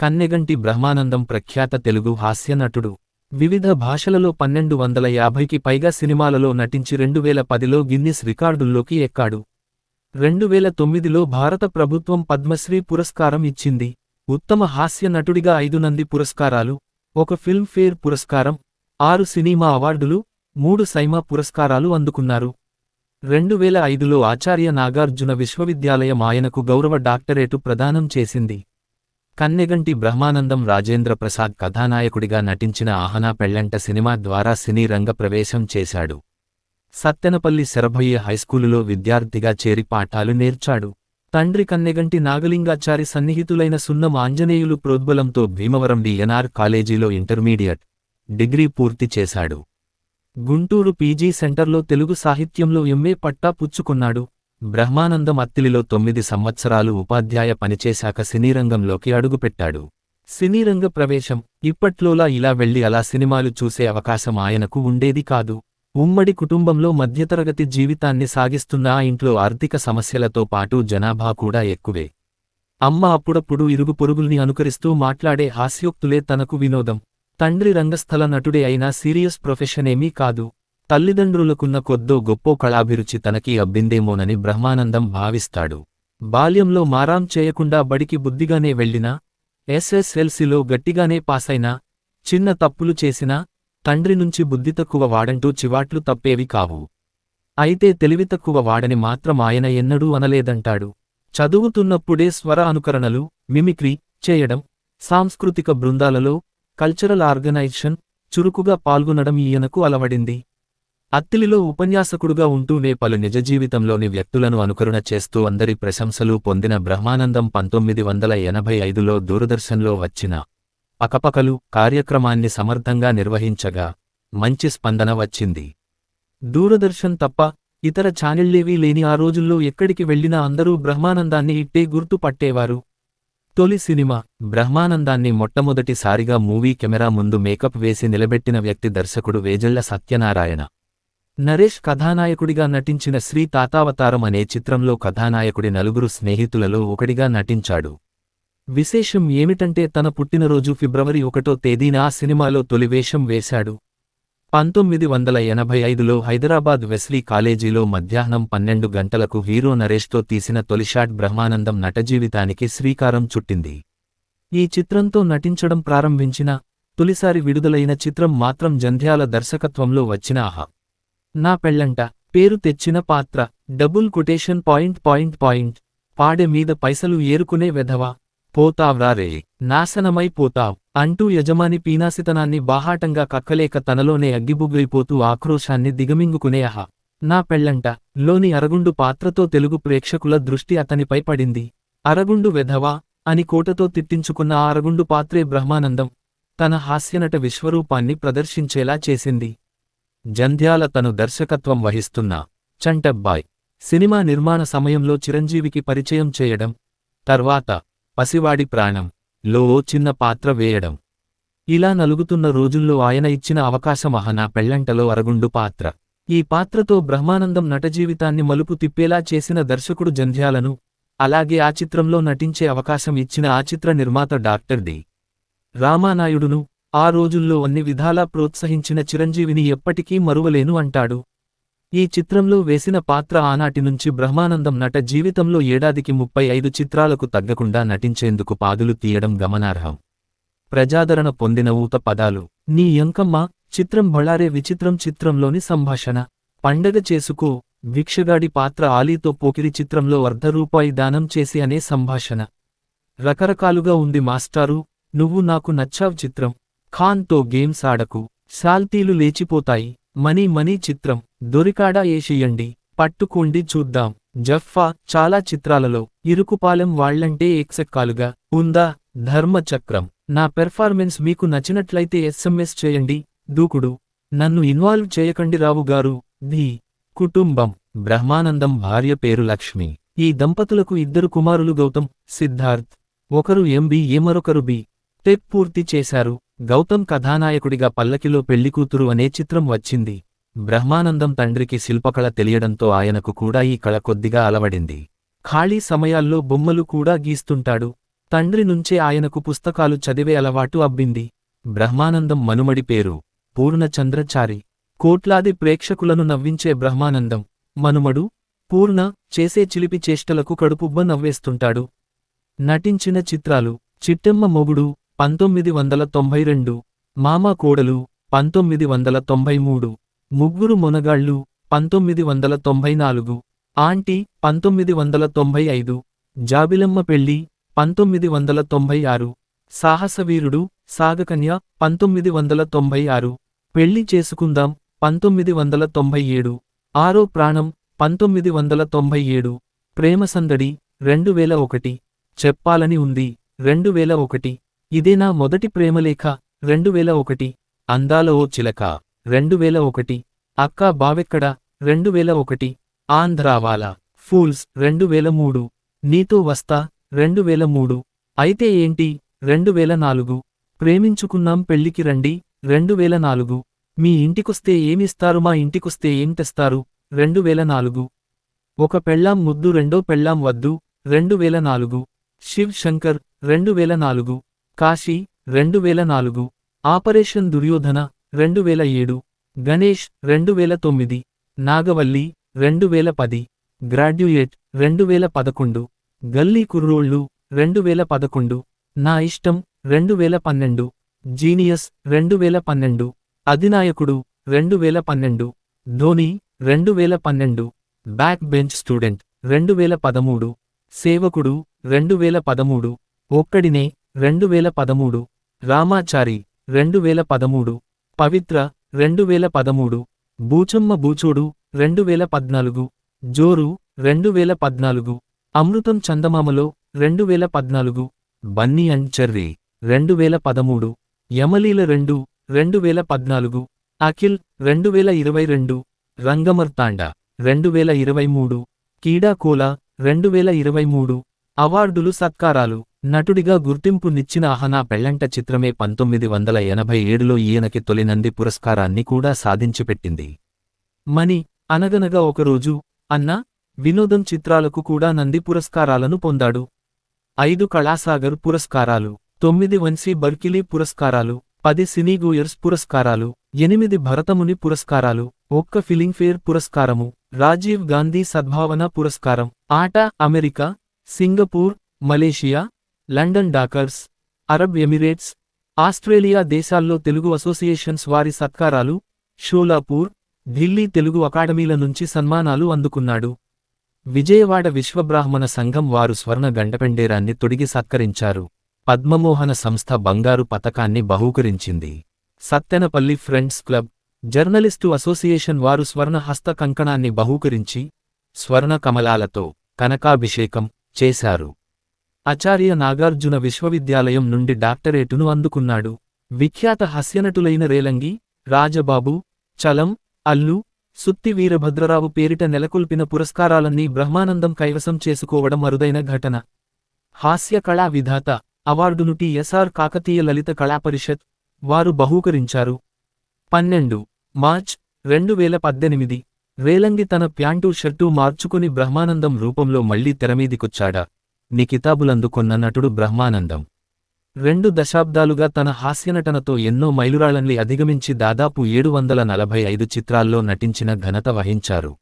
కన్నెగంటి బ్రహ్మానందం ప్రఖ్యాత తెలుగు హాస్యనటుడు వివిధ భాషలలో పన్నెండు వందల యాభైకి పైగా సినిమాలలో నటించి రెండు వేల పదిలో గిన్నిస్ రికార్డుల్లోకి ఎక్కాడు. రెండు వేల తొమ్మిదిలో భారత ప్రభుత్వం పద్మశ్రీ పురస్కారం ఇచ్చింది. ఉత్తమ హాస్య నటుడిగా ఐదు నంది పురస్కారాలు ఒక ఫిల్మ్ఫేర్ పురస్కారం ఆరు సినిమా అవార్డులు మూడు సైమా పురస్కారాలు అందుకున్నారు. రెండు వేల ఐదులో ఆచార్య నాగార్జున విశ్వవిద్యాలయం ఆయనకు గౌరవ డాక్టరేటు ప్రదానం చేసింది. కన్నెగంటి బ్రహ్మానందం రాజేంద్ర ప్రసాద్ కథానాయకుడిగా నటించిన ఆహనా పెళ్ళంట సినిమా ద్వారా సినీ రంగ ప్రవేశం చేశాడు. సత్తెనపల్లి శరభయ్య హైస్కూలులో విద్యార్థిగా చేరి పాఠాలు నేర్చాడు. తండ్రి కన్నెగంటి నాగలింగాచారి సన్నిహితులైన సున్నం ఆంజనేయులు ప్రోద్బలంతో భీమవరం డిఎన్ఆర్ కాలేజీలో ఇంటర్మీడియట్ డిగ్రీ పూర్తి చేశాడు. గుంటూరు పీజీ సెంటర్లో తెలుగు సాహిత్యంలో ఎంఏ పట్టా పుచ్చుకున్నాడు. బ్రహ్మానందం అత్తిలిలో తొమ్మిది సంవత్సరాలు ఉపాధ్యాయ పనిచేశాక సినీరంగంలోకి అడుగుపెట్టాడు. సినీరంగ ప్రవేశం ఇప్పట్లోలా ఇలా వెళ్ళి అలా సినిమాలు చూసే అవకాశం ఆయనకు ఉండేది కాదు. ఉమ్మడి కుటుంబంలో మధ్యతరగతి జీవితాన్ని సాగిస్తున్న ఆ ఇంట్లో ఆర్థిక సమస్యలతో పాటు జనాభా కూడా ఎక్కువే. అమ్మ అప్పుడప్పుడు ఇరుగు పొరుగుల్ని అనుకరిస్తూ మాట్లాడే హాస్యోక్తులే తనకు వినోదం. తండ్రి రంగస్థల నటుడే అయినా సీరియస్ ప్రొఫెషనేమీ కాదు. తల్లిదండ్రులకున్న కొద్దో గొప్పో కళాభిరుచి తనకి అబ్బిందేమోనని బ్రహ్మానందం భావిస్తాడు. బాల్యంలో మారాం చేయకుండా బడికి బుద్ధిగానే వెళ్ళినా ఎస్ఎస్ఎల్సిలో గట్టిగానే పాసైనా చిన్న తప్పులు చేసినా తండ్రి నుంచి బుద్ధి తక్కువ వాడంటూ చివాట్లు తప్పేవి కావు. అయితే తెలివి తక్కువ వాడని మాత్రం ఆయన ఎన్నడూ అనలేదంటాడు. చదువుతున్నప్పుడే స్వర అనుకరణలు మిమిక్రీ చేయడం సాంస్కృతిక బృందాలలో కల్చరల్ ఆర్గనైజేషన్ చురుకుగా పాల్గొనడం ఈయనకు అలవడింది. అత్తిలిలో ఉపన్యాసకుడుగా ఉంటూనే పలు నిజ జీవితంలోని వ్యక్తులను అనుకరణ చేస్తూ అందరి ప్రశంసలు పొందిన బ్రహ్మానందం పంతొమ్మిది వందల ఎనభై ఐదులో దూరదర్శన్లో వచ్చిన పకపకలు కార్యక్రమాన్ని సమర్థంగా నిర్వహించగా మంచి స్పందన వచ్చింది. దూరదర్శన్ తప్ప ఇతర ఛానళ్ళేవీ లేని ఆ రోజుల్లో ఎక్కడికి వెళ్ళినా అందరూ బ్రహ్మానందాన్ని ఇట్టే గుర్తు పట్టేవారు తొలి సినిమా బ్రహ్మానందాన్ని మొట్టమొదటిసారిగా మూవీ కెమెరా ముందు మేకప్ వేసి నిలబెట్టిన వ్యక్తి దర్శకుడు వేజళ్ళ సత్యనారాయణ. నరేష్ కథానాయకుడిగా నటించిన శ్రీ తాతావతారం అనే చిత్రంలో కథానాయకుడి నలుగురు స్నేహితులలో ఒకడిగా నటించాడు. విశేషం ఏమిటంటే తన పుట్టినరోజు ఫిబ్రవరి ఒకటో తేదీన ఆ సినిమాలో తొలి వేషం వేశాడు. పంతొమ్మిది వందల ఎనభై ఐదులో హైదరాబాద్ వెస్లీ కాలేజీలో మధ్యాహ్నం పన్నెండు గంటలకు హీరో నరేష్తో తీసిన తొలిషాట్ బ్రహ్మానందం నటజీవితానికి శ్రీకారం చుట్టింది. ఈ చిత్రంతో నటించడం ప్రారంభించిన తొలిసారి విడుదలైన చిత్రం మాత్రం జంధ్యాల దర్శకత్వంలో వచ్చిన ఆహా! నా పెళ్ళంట పేరు తెచ్చిన పాత్ర. Double quotation point point point. పాడె మీద పైసలు ఏరుకునే వెధవా. పోతావ్రారే నాశనమైపోతావ్ నాశనమై పోతావ్. అంటూ యజమాని పీనాసితనాన్ని బాహాటంగా కక్కలేక తనలోనే అగ్గిబుగ్గిపోతూ ఆక్రోశాన్ని దిగమింగుకునే అహా. నా పెళ్ళంట లోని అరగుండు పాత్రతో తెలుగు ప్రేక్షకుల దృష్టి అతనిపై పడింది. అరగుండు వెధవా అని కోటతో తిట్టించుకున్న ఆ అరగుండు పాత్రే బ్రహ్మానందం తన హాస్యనట విశ్వరూపాన్ని ప్రదర్శించేలా చేసింది. జంధ్యాల తను దర్శకత్వం వహిస్తున్న చంటబ్బాయ్ సినిమా నిర్మాణ సమయంలో చిరంజీవికి పరిచయం చేయడం తర్వాత పసివాడి ప్రాణం లో చిన్న పాత్ర వేయడం. ఇలా నలుగుతున్న రోజుల్లో ఆయన ఇచ్చిన అవకాశం పెళ్ళంటలో అరగుండు పాత్ర. ఈ పాత్రతో బ్రహ్మానందం నటజీవితాన్ని మలుపు తిప్పేలా చేసిన దర్శకుడు జంధ్యాలను అలాగే ఆ చిత్రంలో నటించే అవకాశం ఇచ్చిన ఆ చిత్ర నిర్మాత డాక్టర్ డి. రామానాయుడును ఆ రోజుల్లో అన్ని విధాలా ప్రోత్సహించిన చిరంజీవిని ఎప్పటికీ మరువలేను అంటాడు. ఈ చిత్రంలో వేసిన పాత్ర ఆనాటి నుంచి బ్రహ్మానందం నట జీవితంలో ఏడాదికి ముప్పై ఐదు చిత్రాలకు తగ్గకుండా నటించేందుకు పాదులు తీయడం గమనార్హం. ప్రజాదరణ పొందిన ఊత పదాలు నీ ఎంకమ్మ చిత్రం బళారే విచిత్రం చిత్రంలోని సంభాషణ. పండగ చేసుకో భిక్షగాడి పాత్ర ఆలీతో పోకిరి చిత్రంలో అర్ధ రూపాయి దానం చేసి అనే సంభాషణ. రకరకాలుగా ఉంది మాస్టారు నువ్వు నాకు నచ్చావ్ చిత్రం. ఖాన్తో గేమ్స్ ఆడకు. శాల్తీలు లేచిపోతాయి. మనీ మనీ చిత్రం. దొరికాడా ఏషియండి పట్టుకోండి చూద్దాం. జఫ్ఫా చాలా చిత్రాలలో ఇరుకుపాలెం వాళ్ళంటే ఎక్సెక్కాలుగా ఉందా? ధర్మచక్రం. నా పెర్ఫార్మెన్స్ మీకు నచ్చినట్లయితే ఎస్ఎంఎస్ చేయండి. దూకుడు. నన్ను ఇన్వాల్వ్ చేయకండి రావుగారు ధీ కుటుంబం. బ్రహ్మానందం భార్య పేరు లక్ష్మి. ఈ దంపతులకు ఇద్దరు కుమారులు గౌతమ్ సిద్ధార్థ్. ఒకరు ఎంబీఏ మరొకరు బి. స్టెప్ పూర్తి చేశారు. గౌతమ్ కథానాయకుడిగా పల్లకిలో పెళ్ళికూతురు అనే చిత్రం వచ్చింది. బ్రహ్మానందం తండ్రికి శిల్పకళ తెలియడంతో ఆయనకు కూడా ఈ కళ కొద్దిగా అలవడింది. ఖాళీ సమయాల్లో బొమ్మలు కూడా గీస్తుంటాడు. తండ్రి నుంచే ఆయనకు పుస్తకాలు చదివే అలవాటు అబ్బింది. బ్రహ్మానందం మనుమడి పేరు. పూర్ణచంద్రచారి. కోట్లాది ప్రేక్షకులను నవ్వించే బ్రహ్మానందం. మనుమడు పూర్ణ చేసే చిలిపి చేష్టలకు కడుపుబ్బ నవ్వేస్తుంటాడు. నటించిన చిత్రాలు. చిట్టెమ్మ మొగుడు పంతొమ్మిది వందల తొంభై రెండు మామ కోడలు పంతొమ్మిది వందల తొంభై మూడు ముగ్గురు మొనగాళ్ళు పంతొమ్మిది వందల తొంభై నాలుగు ఆంటీ పంతొమ్మిది వందల తొంభై ఐదు జాబిలమ్మ పెళ్ళి పంతొమ్మిది వందల తొంభై ఆరు సాహసవీరుడు సాగకన్య పంతొమ్మిది వందల తొంభై ఆరు పెళ్ళి చేసుకుందాం పంతొమ్మిది వందల తొంభై ఏడు ఆరో ప్రాణం పంతొమ్మిది వందల తొంభై ఏడు ప్రేమసందడి రెండు వేల ఒకటి చెప్పాలని ఉంది రెండు వేల ఒకటి. ఇదే నా మొదటి ప్రేమలేఖ రెండు వేల ఒకటి అందాల ఓ చిలక రెండు వేల ఒకటి అక్కా బావెక్కడ రెండు వేల ఒకటి ఆంధ్రావాలా ఫూల్స్ రెండు వేల మూడు నీతో వస్తా రెండు వేల మూడు అయితే ఏంటి రెండు వేల నాలుగు ప్రేమించుకున్నాం పెళ్ళికి రండి రెండు వేల నాలుగు మీ ఇంటికొస్తే ఏమిస్తారు మా ఇంటికొస్తే ఏం తెస్తారు రెండు వేల నాలుగు ఒక పెళ్ళాం ముద్దు రెండో పెళ్ళాం వద్దు రెండు వేల నాలుగు శివ్ శంకర్ రెండు వేల నాలుగు కాశీ రెండు వేల నాలుగు ఆపరేషన్ దుర్యోధన రెండు వేల ఏడు గణేష్ రెండు వేల తొమ్మిది నాగవల్లి రెండు వేల పది గ్రాడ్యుయేట్ రెండు వేల పదకొండు గల్లీ కుర్రోళ్ళు రెండు వేల పదకొండు నా ఇష్టం రెండు వేల పన్నెండు జీనియస్ రెండు వేల పన్నెండు అధినాయకుడు రెండు వేల పన్నెండు ధోని రెండు వేల పన్నెండు బ్యాక్ బెంచ్ స్టూడెంట్ రెండు వేల పదమూడు సేవకుడు రెండు వేల పదమూడు ఒక్కడినే రెండు వేల పదమూడు రామాచారి రెండు వేల పదమూడు పవిత్ర రెండు వేల పదమూడు బూచమ్మ బూచోడు రెండు వేల పద్నాలుగు జోరు రెండు వేల పద్నాలుగు అమృతం చందమామలో రెండు వేల పద్నాలుగు బన్నీ అండ్ చెర్రీ రెండు వేల పదమూడు యమలీల రెండు రెండు వేల పద్నాలుగు అఖిల్ రెండు వేల ఇరవై రెండు రంగమర్తాండ రెండు వేల ఇరవై మూడు కీడాకోలా రెండు వేల ఇరవై మూడు అవార్డులు సత్కారాలు నటుడిగా గుర్తింపు నిచ్చిన అహనా పెళ్ళంట చిత్రమే పంతొమ్మిది వందల ఎనభై ఏడులో ఈయనకి తొలి నంది పురస్కారాన్ని కూడా సాధించిపెట్టింది. మణి అనగనగా ఒకరోజు అన్న వినోదం చిత్రాలకు కూడా నంది పురస్కారాలను పొందాడు. ఐదు కళాసాగర్ పురస్కారాలు తొమ్మిది వంశీ బర్కిలీ పురస్కారాలు పది సినీగూయర్స్ పురస్కారాలు ఎనిమిది భరతముని పురస్కారాలు ఒక్క ఫిలింఫేర్ పురస్కారము రాజీవ్ గాంధీ సద్భావన పురస్కారం ఆట అమెరికా సింగపూర్ మలేషియా లండన్ డాకర్స్ అరబ్ ఎమిరేట్స్ ఆస్ట్రేలియా దేశాల్లో తెలుగు అసోసియేషన్స్ వారి సత్కారాలు షోలాపూర్ ఢిల్లీ తెలుగు అకాడమీల నుంచి సన్మానాలు అందుకున్నాడు. విజయవాడ విశ్వబ్రాహ్మణ సంఘం వారు స్వర్ణ గండపెండేరాన్ని తొడిగి సత్కరించారు. పద్మమోహన సంస్థ బంగారు పతకాన్ని బహూకరించింది. Sattenapalli friends club journalist association వారు స్వర్ణ హస్త కంకణాన్ని బహూకరించి స్వర్ణ కమలాలతో కనకాభిషేకం చేశారు. ఆచార్య నాగార్జున విశ్వవిద్యాలయం నుండి డాక్టరేటును అందుకున్నాడు. విఖ్యాత హాస్యనటులైన రేలంగి రాజబాబు చలం అల్లు సుత్తి వీరభద్రరావు పేరిట నెలకొల్పిన పురస్కారాలన్నీ బ్రహ్మానందం కైవసం చేసుకోవడం అరుదైన ఘటన. హాస్య కళా విధాత అవార్డును టిఎస్ఆర్ కాకతీయ లలిత కళాపరిషత్ వారు బహూకరించారు. పన్నెండు మార్చ్ రెండు వేల పద్దెనిమిది. రేలంగి తన ప్యాంటు షర్టు మార్చుకుని బ్రహ్మానందం రూపంలో మళ్ళీ తెరమీదికొచ్చాడా ని కితాబులందుకొన్న నటుడు బ్రహ్మానందం. రెండు దశాబ్దాలుగా తన హాస్యనటనతో ఎన్నో మైలురాళ్ళన్ని అధిగమించి దాదాపు ఏడు వందల నలభై ఐదు చిత్రాల్లో నటించిన ఘనత వహించారు.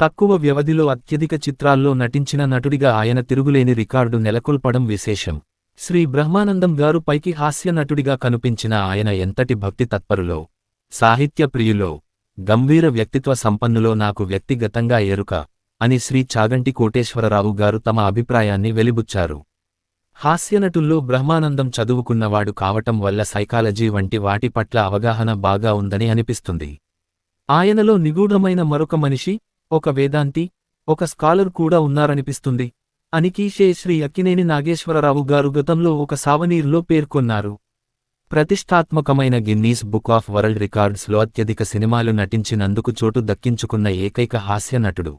తక్కువ వ్యవధిలో అత్యధిక చిత్రాల్లో నటించిన నటుడిగా ఆయన తిరుగులేని రికార్డు నెలకొల్పడం విశేషం. శ్రీ బ్రహ్మానందం గారు పైకి హాస్య నటుడిగా కనిపించిన ఆయన ఎంతటి భక్తి తత్పరులో సాహిత్య ప్రియులో గంభీర వ్యక్తిత్వ సంపన్నులో నాకు వ్యక్తిగతంగా ఎరుక. అని శ్రీ చాగంటి కోటేశ్వరరావు గారు తమ అభిప్రాయాన్ని వెలిబుచ్చారు. హాస్యనటుల్లో బ్రహ్మానందం చదువుకున్నవాడు కావటం వల్ల సైకాలజీ వంటి వాటి పట్ల అవగాహన బాగా ఉందని అనిపిస్తుంది. ఆయనలో నిగూఢమైన మరొక మనిషి ఒక వేదాంతి ఒక స్కాలర్ కూడా ఉన్నారనిపిస్తుంది అని కీషే శ్రీ అక్కినేని నాగేశ్వరరావు గారు గతంలో ఒక సావనీర్లో పేర్కొన్నారు. ప్రతిష్టాత్మకమైన గిన్నీస్ బుక్ ఆఫ్ వరల్డ్ రికార్డ్స్లో అత్యధిక సినిమాలు నటించినందుకు చోటు దక్కించుకున్న ఏకైక హాస్యనటుడు.